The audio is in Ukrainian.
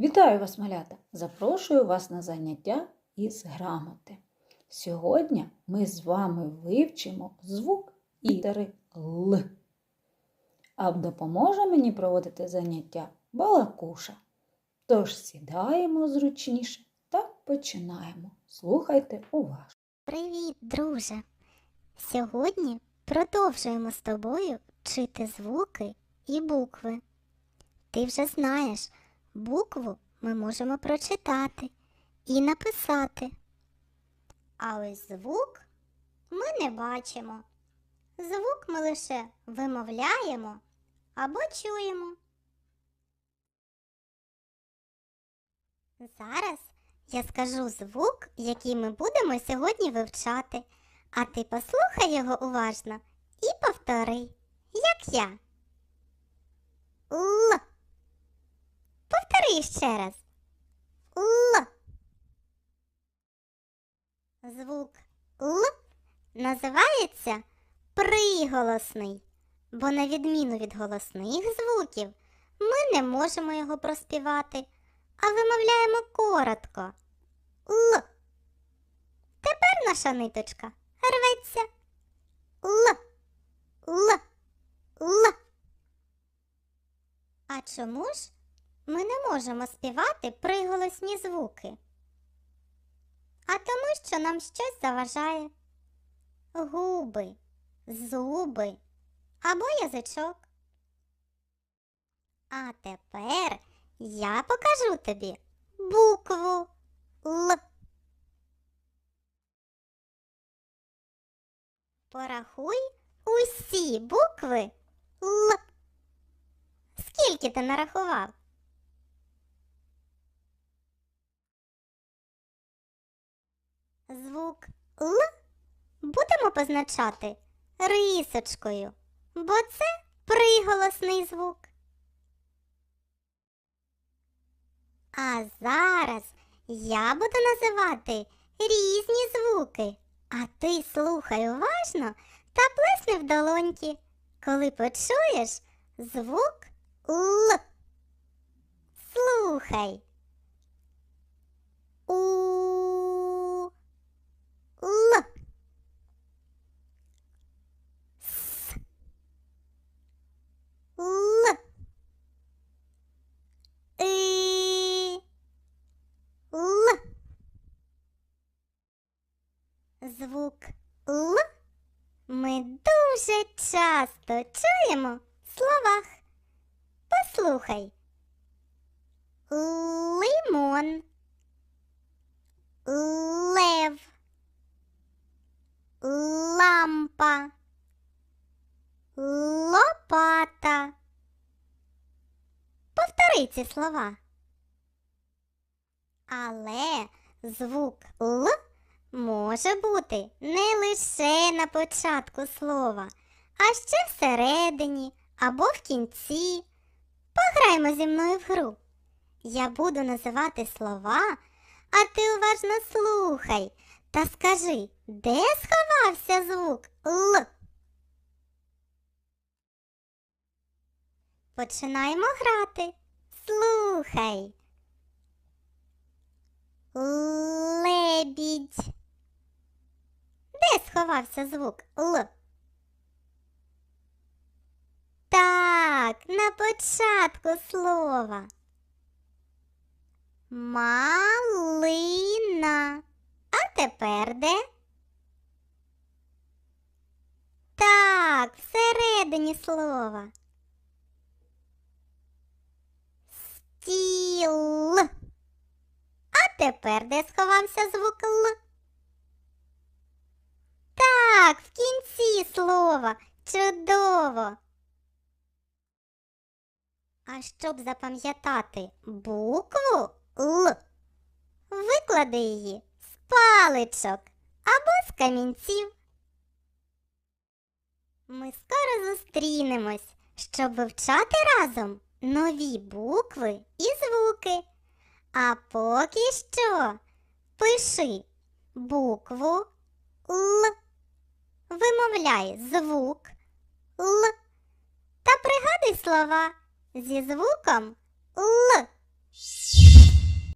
Вітаю вас, малята! Запрошую вас на заняття із грамоти. Сьогодні ми з вами вивчимо звук літери Л. А допоможе мені проводити заняття балакуша. Тож сідаємо зручніше та починаємо. Слухайте уважно. Привіт, друже! Сьогодні продовжуємо з тобою вчити звуки і букви. Ти вже знаєш, букву ми можемо прочитати і написати. А ось звук ми не бачимо. Звук ми лише вимовляємо або чуємо. Зараз я скажу звук, який ми будемо сьогодні вивчати, а ти послухай його уважно і повтори, як я. Л. Повтори ще раз. Л. Звук Л називається приголосний, бо на відміну від голосних звуків ми не можемо його проспівати, а вимовляємо коротко. Л. Тепер наша ниточка рветься. Л. Л. Л. А чому ж ми не можемо співати приголосні звуки? А тому, що нам щось заважає. Губи, зуби або язичок. А тепер я покажу тобі букву Л. Порахуй усі букви Л. Скільки ти нарахував? Звук Л будемо позначати рисочкою, бо це приголосний звук. А зараз я буду називати різні звуки, а ти слухай уважно та плесни в долоньки, коли почуєш звук Л. Слухай. У. Л. С. Л. И. Л. Звук Л ми дуже часто чуємо в словах. Послухай. Лимон. Лев. Лампа. Лопата. Повтори ці слова. Але звук Л може бути не лише на початку слова, а ще всередині або в кінці. Пограймо зі мною в гру. Я буду називати слова, а ти уважно слухай та скажи, де сховався звук Л. Починаємо грати. Слухай. Лебідь. Де сховався звук Л? Так, на початку слова. Малина. А тепер де? Так, всередині слова. Стіл. А тепер де сховався звук Л? В кінці слова. Чудово. А щоб запам'ятати букву Л, виклади її з паличок або з камінців. Ми скоро зустрінемось, щоб вивчати разом нові букви і звуки. А поки що пиши букву Л, вимовляй звук Л та пригадуй слова зі звуком Л.